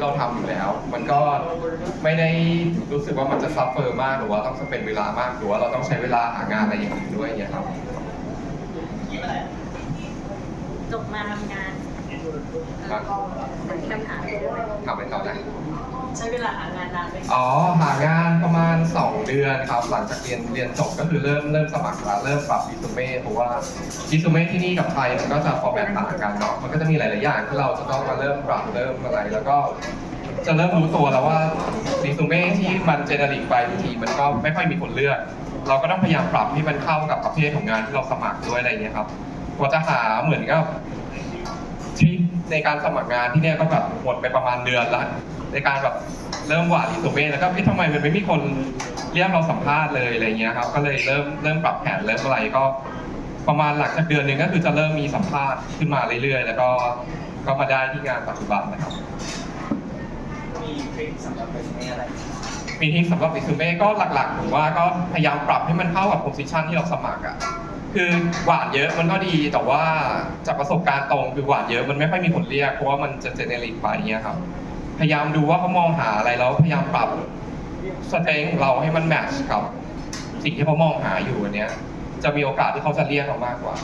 เราทำอยู่แล้ว มันก็ไม่ได้รู้สึกว่ามันจะซัฟเฟอร์มากหรือว่าต้องสเปนเวลามากหรือว่าเราต้องใช้เวลาหางานอะไรอย่างอื่นด้วยเนี่ยครับ จบมาทำงานครับคำถามทำไปต่อนะ ใช้เวลาหางานนานไหมอ๋อหางานประมาณ 2 เดือนครับ หลังจากเรียนเรียนจบก็คือเริ่มเริ่มสมัครแล้วเริ่มปรับดิสูเม่เพราะว่าดิสูเม่ที่นี่กับไทยมันก็จะฟอร์แมตต่างกันเนาะมันก็จะมีหลาย ๆ อย่างที่เราจะต้องมาเริ่มปรับเริ่มอะไรแล้วก็จะเริ่มรู้ตัวแล้วว่าดิสูเม่ที่มันเจเนริกไปบางทีมันก็ไม่ค่อยมีคนเลือก เราก็ต้องพยายามปรับให้มันเข้ากับประเภทของงานที่เราสมัครด้วยอะไรเงี้ยครับกว่าจะหาเหมือนกับ ในการสมัครงานที่เนี่ยก็แบบหมดไปประมาณเดือนละในการแบบเริ่มหวานรีสูเมแล้วก็เอ๊ะทำไมมันไม่มีคนเรียกเราสัมภาษณ์เลยอะไรเงี้ยครับ ก็เลยเริ่มเริ่มปรับแผนเริ่มอะไรก็ประมาณหลังจากเดือนหนึ่งก็คือจะเริ่มมีสัมภาษณ์ขึ้นมาเรื่อยๆ แล้วก็ก็มาได้ที่งานปัจจุบันนะครับ มีทริคสำหรับเรซูเม่อะไรมีที่สำหรับรีสูเม่ก็หลักๆผมว่าก็พยายามปรับให้มันเข้ากับโพสิชันที่เราสมัครอะ คือหวานเยอะมันก็ดีแต่ว่าจากประสบการณ์ตรงคือหวานเยอะมันไม่ค่อยมีคนเรียกเพราะว่ามันจะเจเนริกไปเงี้ยครับ พยายามดูว่าเขามองหาอะไรแล้วพยายามปรับสเตงเราให้มันแมทช์กับสิ่งที่เขามองหาอยู่อันเนี้ย จะมีโอกาสที่เขาจะเรียกเรามากกว่า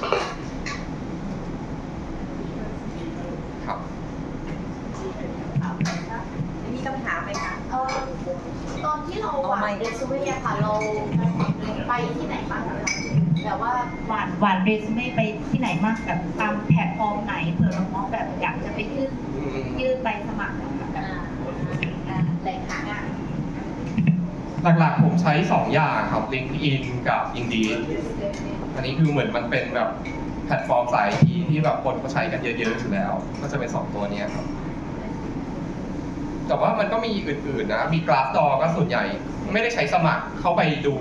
ครับมีคำถามไหมคะเอ่อตอนที่เราหวานเรซูเม่อะค่ะเราไปที่ไหนบ้างคะ แบบว่าหวานหวานเรซูเม่ไปที่ไหนมากแบบตามแพลตฟอร์มไหนเผื่อน้องๆแบบอยากจะไปยื่นยื่นใบสมัครนะคะแบบอ่าอ่าแหล่งหางานหลักๆผมใช้ 2 อย่างครับ LinkedIn กับ Indeed อันนี้คือเหมือนมันเป็นแบบแพลตฟอร์มสายทีที่แบบคนเขาใช้กันเยอะๆอยู่แล้ว ก็จะเป็น 2 ตัวเนี้ยครับ แต่ว่ามันก็มีอื่นๆนะ มีกราฟดอก็ส่วนใหญ่ ไม่ได้ใช้สมัครเข้าไปดู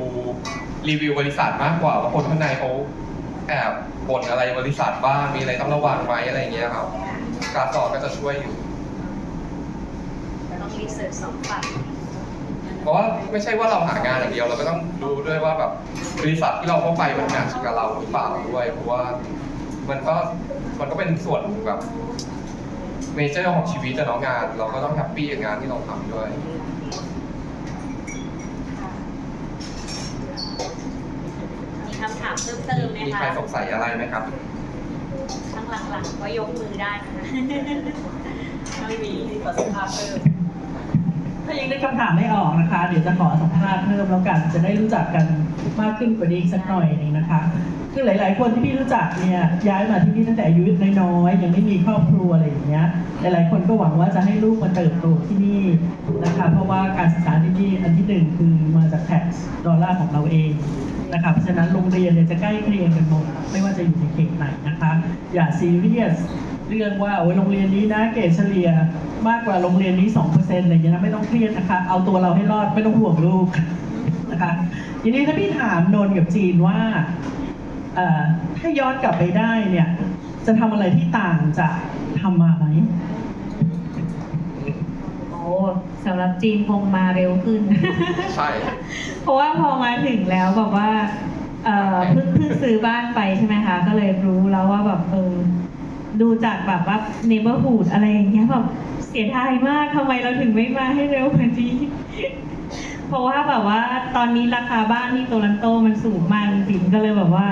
รีวิวบริษัทมากกว่าว่าคนข้างในเขาแอบบ่นอะไรบริษัทบ้างมีอะไรต้องระวังไหมอะไรอย่างเงี้ยครับกราฟดอก็จะช่วยอยู่ ต้องรีเสิร์ชสองฝั่งเพราะว่าไม่ใช่ว่าเราหางานอย่างเดียวเราก็ต้องดูด้วยว่าแบบบริษัทที่เราเข้าไปมันแมทช์กับเราหรือเปล่าด้วยเพราะว่ามันก็มันก็เป็นส่วนแบบเมเจอร์ของชีวิตอะเนาะงาน เราก็ต้องแฮปปี้กับงานที่เราทำด้วย มีคำถามเพิ่มเติมไหมมีคะใครสงสัยอะไรไหมครับ ทั้งหลังๆก็ยกมือได้นะคะไม่มีที่ประสิทธิภาพเพิ่มถ้ายังนึกคำถามไม่ออกนะคะ เดี๋ยวจะขอสัมภาษณ์เพิ่มแล้วกัน จะได้รู้จักกันมากขึ้นกว่านี้อีกสักหน่อยหนึงนะคะ คือหลาย ๆ คนที่พี่รู้จักเนี่ยย้ายมาที่นี่ตั้งแต่อายุน้อยๆยังไม่มีครอบครัวอะไรอย่างเงี้ยหลายๆคนก็หวังว่าจะให้ลูกมาเติบโตที่นี่นะคะเพราะว่าการศึกษาที่นี่อันที่หนึ่งคือมาจากแท็กดอลลาร์ของเราเองนะคะเพราะฉะนั้นโรงเรียนเนี่ยจะใกล้เคียงกันหมดไม่ว่าจะอยู่ในเขตไหนนะคะ อย่าซีเรียสเรื่องว่าโอ้ยโรงเรียนนี้นะเกรดเฉลี่ยมากกว่าโรงเรียนนี้2%อะไรอย่างเงี้ยนะไม่ต้องเครียดนะคะเอาตัวเราให้รอดไม่ต้องห่วงลูกนะคะทีนี้ถ้าพี่ถามนนกับจีนว่า ถ้าย้อนกลับไปได้เนี่ย จะทำอะไรที่ต่างจากทำมาไหมโอ้สำหรับจีนคงมาเร็วขึ้น ใช่ เพราะว่าพอมาถึงแล้วแบบว่าเอ่อเพิ่งเพิ่งซื้อบ้านไปใช่ไหมคะ ก็เลยรู้แล้วว่าแบบเออดูจากแบบว่า neighborhood อะไรอย่างเงี้ยแบบเสียดายมากทำไมเราถึงไม่มาให้เร็วกว่านี้ เพราะว่าแบบว่าตอนนี้ราคาบ้านที่โตลันโตมันสูงมากจริงๆก็เลยแบบว่า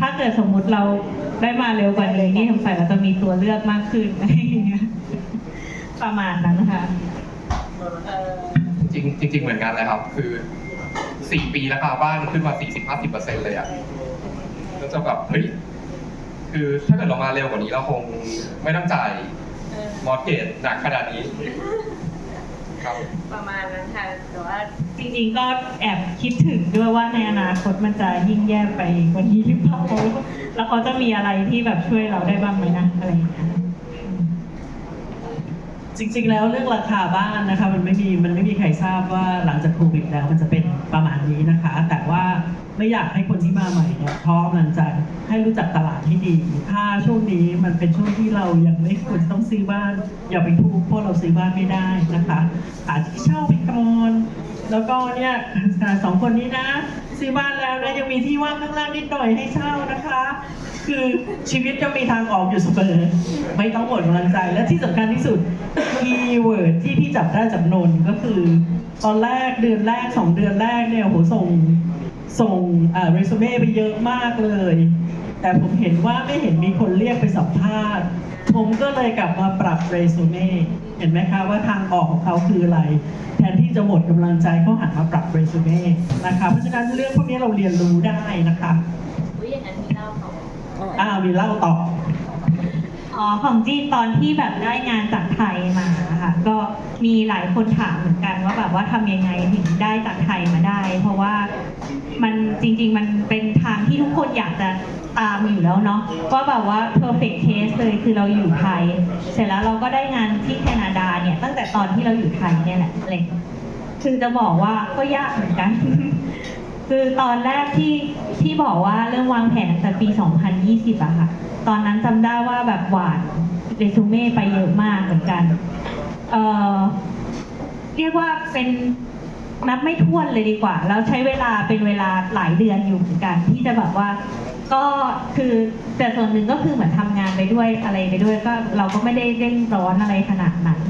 ถ้าเกิดสมมุติเราได้มาเร็วกว่านี้นี่สงสัยเราจะมีตัวเลือกมากขึ้นอะไรอย่างเงี้ยประมาณนั้นค่ะจริงจริงเหมือนกันเลยครับ คือสี่ปีราคาบ้านขึ้นมาสี่สิบห้าสิบเปอร์เซ็นต์เลยอะก็จะแบบเฮ้ยคือถ้าเกิดเรามาเร็วกว่านี้เราคงไม่ต้องจ่ายมอร์เกจหนักขนาดนี้ ครับ ประมาณนั้นค่ะแต่ว่าจริงๆก็แอบคิดถึงด้วยว่าในอนาคตมันจะยิ่งแย่ไปกว่านี้หรือเปล่าแล้วเขาจะมีอะไรที่แบบช่วยเราได้บ้างไหมนะอะไรอย่างเงี้ยจริงๆ แล้วเรื่องราคาบ้านนะคะ มันไม่มีมันไม่มีใครทราบว่าหลังจากโควิดแล้วมันจะเป็นประมาณนี้นะคะ แต่ว่า ไม่อยากให้คนที่มาใหม่เนี่ยท้อมันจะให้รู้จักตลาดให้ดี ถ้าช่วงนี้มันเป็นช่วงที่เรายังไม่ควรจะต้องซื้อบ้าน อย่าไปทุกข์เพราะเราซื้อบ้านไม่ได้นะคะหาที่เช่าไปก่อนแล้วก็เนี่ยสองคนนี้นะ ซื้อบ้านแล้วนะยังมีที่ว่างข้างล่างนิดหน่อยให้เช่านะคะ คือชีวิตจะมีทางออกอยู่เสมอไม่ต้องหมดกำลังใจและที่สำคัญที่สุดคีย์เวิร์ดที่พี่จับได้จากนนท์ก็คือ ตอนแรกเดือนแรกสองเดือนแรกเนี่ยโหส่ง ส่งเอ่อเรซูเม่ไปเยอะมากเลย แต่ผมเห็นว่าไม่เห็นมีคนเรียกไปสัมภาษณ์ ผมก็เลยกลับมาปรับเรซูเม่เห็นไหมคะว่าทางออกของเขาคืออะไร แทนที่จะหมดกำลังใจเขาหันมาปรับเรซูเม่นะคะเพราะฉะนั้นเรื่องพวกนี้เราเรียนรู้ได้นะคะอุ้ยอย่างนั้นมีเล่าต่ออ่ามีเล่าต่ออ๋อของจีนตอนที่แบบได้งานจากไทยมาค่ะก็มีหลายคนถามเหมือนกันว่าแบบว่าทำยังไงถึงได้จากไทยมาได้ เพราะว่า มันจริง ๆ มันเป็นทางที่ทุกคนอยากจะตามอยู่แล้วเนาะว่าแบบว่า perfect case เลยคือเราอยู่ไทย เสร็จแล้วเราก็ได้งานที่แคนาดาเนี่ย ตั้งแต่ตอนที่เราอยู่ไทยเนี่ยแหละเลยคือจะบอกว่าก็ยากเหมือนกัน คือตอนแรกที่ที่บอกว่าเริ่มวางแผนแต่ปี 2020อะค่ะ ตอนนั้นจำได้ว่าแบบหวานเรซูเม่ไปเยอะมากเหมือนกัน เอ่อ เรียกว่าเป็น นับไม่ถ้วนเลยดีกว่า แล้วใช้เวลาเป็นเวลาหลายเดือนอยู่เหมือนกัน ที่จะแบบว่า ก็คือแต่ส่วนหนึ่งก็คือเหมือนทำงานไปด้วยอะไรไปด้วยก็เราก็ไม่ได้เร่งร้อนอะไรขนาดนั้น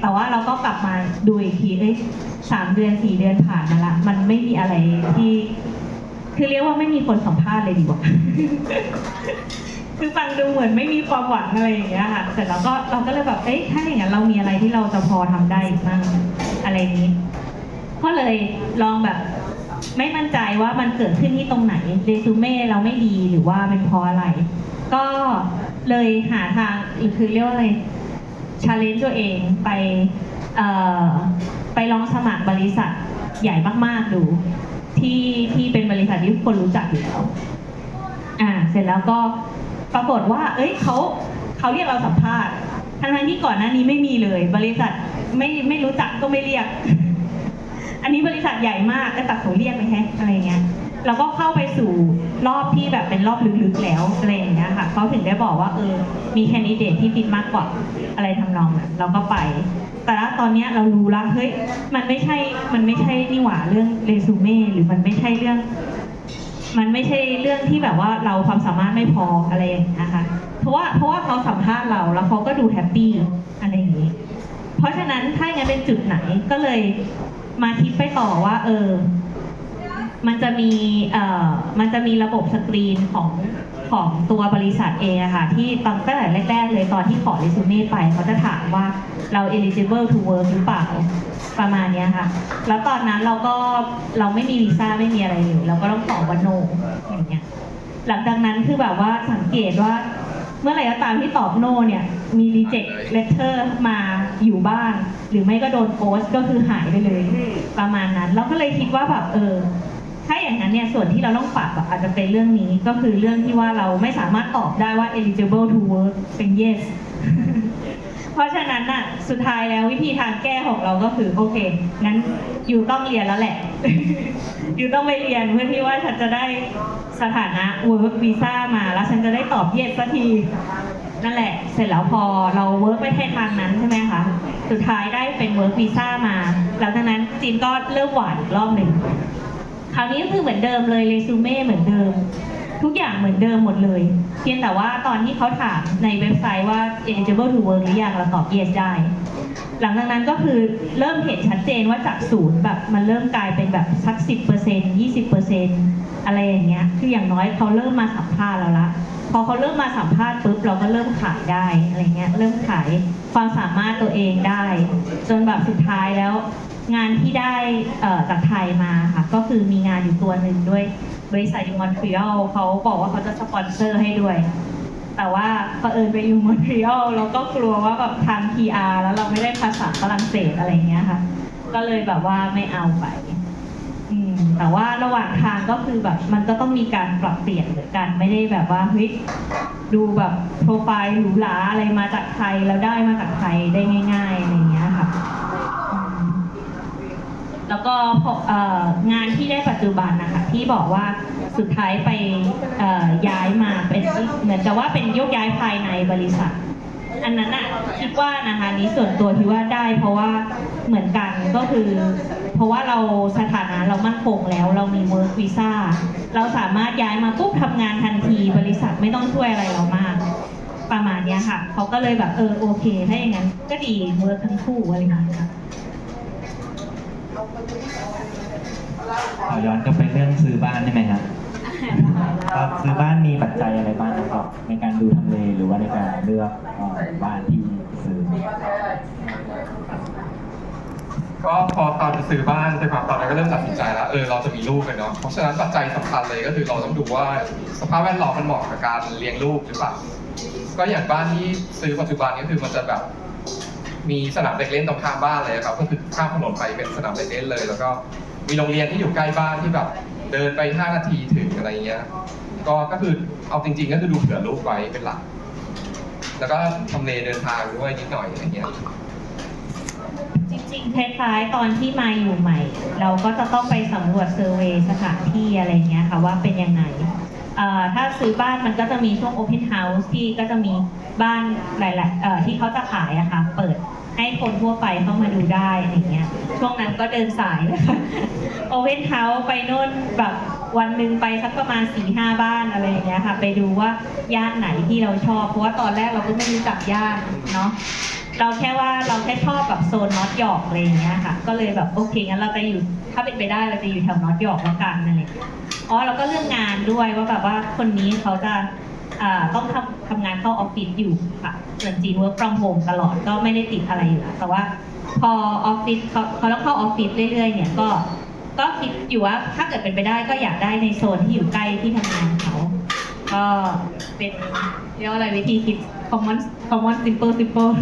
แต่ว่าเราก็กลับมาดูอีกทีเอ้ยสามเดือนสี่เดือนผ่านมาละ มันไม่มีอะไรที่ คือเรียกว่าไม่มีคนสัมภาษณ์เลยดีกว่าคือฟังดูเหมือนไม่มีความหวังอะไรอย่างเงี้ยค่ะเสร็จแล้วก็เราก็เลยแบบ เอ๊ะถ้าอย่างนั้นเรามีอะไรที่เราจะพอทำได้อีกบ้างอะไรนี้ ก็เลยลองแบบ ไม่มั่นใจว่ามันเกิดขึ้นที่ตรงไหนเรซูเม่เราไม่ดีหรือว่าเป็นเพราะอะไร ก็เลยหาทางหรือคือเรียกว่าอะไรชาเลนจ์ตัวเองไปไปลองสมัครบริษัทใหญ่มาก ๆ ดู ที่ที่เป็นบริษัทที่ทุกคนรู้จักอยู่แล้วอ่า เสร็จแล้วก็ปรากฏว่า เอ้ยเขาเขาเรียกเราสัมภาษณ์ทั้งทั้งที่ก่อนหน้านี้ไม่มีเลย บริษัทไม่ไม่รู้จักก็ไม่เรียก อันนี้บริษัทใหญ่มากแต่ตัดเขาเรียกไหมแฮะอะไรเงี้ยเราก็เข้าไปสู่รอบที่แบบเป็นรอบลึกๆแล้วอะไรอย่างเงี้ยค่ะเขาถึงได้บอกว่าเออมีแคนดิเดตที่ฟิตมากกว่าอะไรทำนองนั้นเราก็ไป แต่ละตอนเนี้ยเรารู้ละเฮ้ยมันไม่ใช่มันไม่ใช่นี่หว่าเรื่องเรซูเม่หรือมันไม่ใช่เรื่อง มันไม่ใช่เรื่องที่แบบว่าเราความสามารถไม่พออะไรอย่างเงี้ยค่ะเพราะว่าเพราะว่าเขาสัมภาษณ์เราแล้วเขาก็ดูแฮปปี้อะไรอย่างงี้เพราะฉะนั้นถ้าอย่างนั้นเป็นจุดไหนก็เลย มาคิดไปต่อว่า เออ มันจะมีเอ่อมันจะมีระบบสกรีนของของตัวบริษัทเองอะค่ะ ที่ตั้งแต่แรกๆเลยตอนที่ขอเรซูเม่ไปเขาจะถามว่าเรา eligible to work หรือเปล่าประมาณเนี้ยค่ะ แล้วตอนนั้นเราก็เราไม่มีวีซ่าไม่มีอะไรเลยเราก็ต้องตอบว่า no อย่างเงี้ยหลังจากนั้นคือแบบว่าสังเกตว่า เมื่อไหร่ก็ตามที่ตอบโนเนี่ย มี reject letter มา อยู่บ้างหรือไม่ก็โดนโพสต์ก็คือหายไปเลย ประมาณนั้น เราก็เลยคิดว่าแบบเออถ้าอย่างนั้นเนี่ยส่วนที่เราต้องปรับอะอาจจะเป็นเรื่องนี้ก็คือเรื่องที่ว่าเราไม่สามารถตอบได้ว่า eligible to work เป็น yes เพราะฉะนั้นน่ะสุดท้ายแล้ววิธีทางแก้ของเราก็คือโอเคงั้นอยู่ต้องเรียนแล้วแหละ อยู่ต้องไปเรียนเพื่อที่ว่าฉันจะได้สถานะ work visa มาแล้วฉันจะได้ตอบ yes สักที นั่นแหละ เสร็จแล้วพอเราเวิร์กไปแค่ทางนั้นใช่ไหมคะ สุดท้ายได้เป็นเวิร์กวีซ่ามา หลังจากนั้นจีนก็เริ่มหวานอีกรอบหนึ่ง คราวนี้ก็คือเหมือนเดิมเลยเรซูเม่เหมือนเดิม ทุกอย่างเหมือนเดิมหมดเลย เพียงแต่ว่าตอนที่เขาถามในเว็บไซต์ว่า eligible to work หรือยังเราตอบ yes ได้ หลังจากนั้นก็คือเริ่มเห็นชัดเจนว่าจากศูนย์แบบมันเริ่มกลายเป็นแบบสักสิบเปอร์เซ็นยี่สิบเปอร์เซ็นอะไรอย่างเงี้ย คืออย่างน้อยเขาเริ่มมาสัมภาษณ์เราละ พอเขาเริ่มมาสัมภาษณ์ปุ๊บเราก็เริ่มขายได้อะไรเงี้ย เริ่มขายความสามารถตัวเองได้ จนแบบสุดท้ายแล้ว งานที่ได้จากไทยมาค่ะ ก็คือมีงานอยู่ตัวหนึ่งด้วยบริษัทยูมอนทรีออลเขาบอกว่าเขาจะสปอนเซอร์ให้ด้วย แต่ว่าเผอิญไปอยู่มอนทรีออลเราก็กลัวว่าแบบทาง PR แล้วเราไม่ได้ภาษาฝรั่งเศสอะไรเงี้ยค่ะ ก็เลยแบบว่าไม่เอาไปอืมแต่ว่าระหว่างทางก็คือแบบมันก็ต้องมีการปรับเปลี่ยนเหมือนกันไม่ได้แบบว่าเฮ้ยดูแบบโปรไฟล์หรูหราอะไรมาจากไทยแล้วได้มาจากไทยได้ง่ายๆอะไรเงี้ยค่ะแล้วก็พองานที่ได้ปัจจุบันนะคะที่บอกว่าสุดท้ายไปเเหมือนกับว่าเป็นยกย้ายภายในบริษัท อันนั้นอะคิดว่านะคะนี้ส่วนตัวที่ว่าได้ เพราะว่าเหมือนกันก็คือ เพราะว่าเราสถานะเรามั่นคงแล้วเรามี work visa เราสามารถย้ายมาปุ๊บทำงานทันทีบริษัทไม่ต้องช่วยอะไรเรามาก ประมาณเนี้ยค่ะเขาก็เลยแบบเออโอเคถ้าอย่างนั้นก็ดี work ทั้งคู่อะไรอย่างเงี้ยค่ะขอย้อนกลับไปเรื่องซื้อบ้านได้ไหมครับ ครับซื้อบ้านมีปัจจัยอะไรบ้างครับ ในการดูทำเลหรือว่าในการเลือกเอ่อบ้านที่ซื้อก็พอตอนจะซื้อบ้านแต่ความตอนนั้นก็เริ่มตัดสินใจแล้วเออเราจะมีลูกกันเนาะเพราะฉะนั้นปัจจัยสำคัญเลยก็คือเราต้องดูว่าสภาพแวดล้อมมันเหมาะกับการเลี้ยงลูกหรือเปล่าก็อย่างบ้านที่ซื้อปัจจุบันก็คือมันจะแบบ มีสนามเด็กเล่นตรงข้ามบ้านเลยครับก็คือข้ามถนนไปเป็นสนามเด็กเล่นเลย แล้วก็มีโรงเรียนที่อยู่ใกล้บ้านที่แบบ เดินไป 5 นาทีถึงอะไรเงี้ย ก็ก็คือเอาจริง ๆ ก็คือดูเผื่อลูกไว้เป็นหลัก แล้วก็ทำเลเดินทางด้วยนิดหน่อยอะไรเงี้ย จริงๆคล้ายๆตอนที่มาอยู่ใหม่ เราก็จะต้องไปสำรวจเซอร์เวย์สถานที่อะไรเงี้ยค่ะว่าเป็นยังไงเอ่อถ้าซื้อบ้านมันก็จะมีช่วง Open House ที่ก็จะมีบ้านหลายๆเอ่อที่เขาจะขายอะค่ะเปิด ให้คนทั่วไปเข้ามาดูได้อะไรเงี้ย ช่วงนั้นก็เดินสายนะคะ Open House ไปโน่นแบบวันหนึ่งไปสักประมาณ4ี่ห้าบ้านอะไรอย่างเงี้ยค่ะ ไปดูว่าย่านไหนที่เราชอบ เพราะว่าตอนแรกเราก็ไม่รู้จักย่านเนาะเราแค่ว่าเราแค่ชอบแบบโซนนอตหยอกอะไรอย่างเงี้ยค่ะ ก็เลยแบบโอเคงั้นเราจะอยู่ถ้าเป็นไปได้เราจะอยู่แถวนอตหยอกแล้วกันอะไรอ๋อเราก็เรื่องงานด้วยว่าแบบว่าคนนี้เขาจะ ต้องทำทำงานเข้าออฟฟิศอยู่ค่ะ ส่วนจีนเวิร์กฟรอมโฮมตลอดก็ไม่ได้ติดอะไรอยู่แล้วแต่ว่าพอออฟฟิศเขาเขาต้องเข้าออฟฟิศเรื่อยๆเนี่ยก็ก็คิดอยู่ว่าถ้าเกิดเป็นไปได้ก็อยากได้ในโซนที่อยู่ใกล้ที่ทำงานเขา ก็เป็นเรียกว่าอะไรวิธีคิด common common simple simple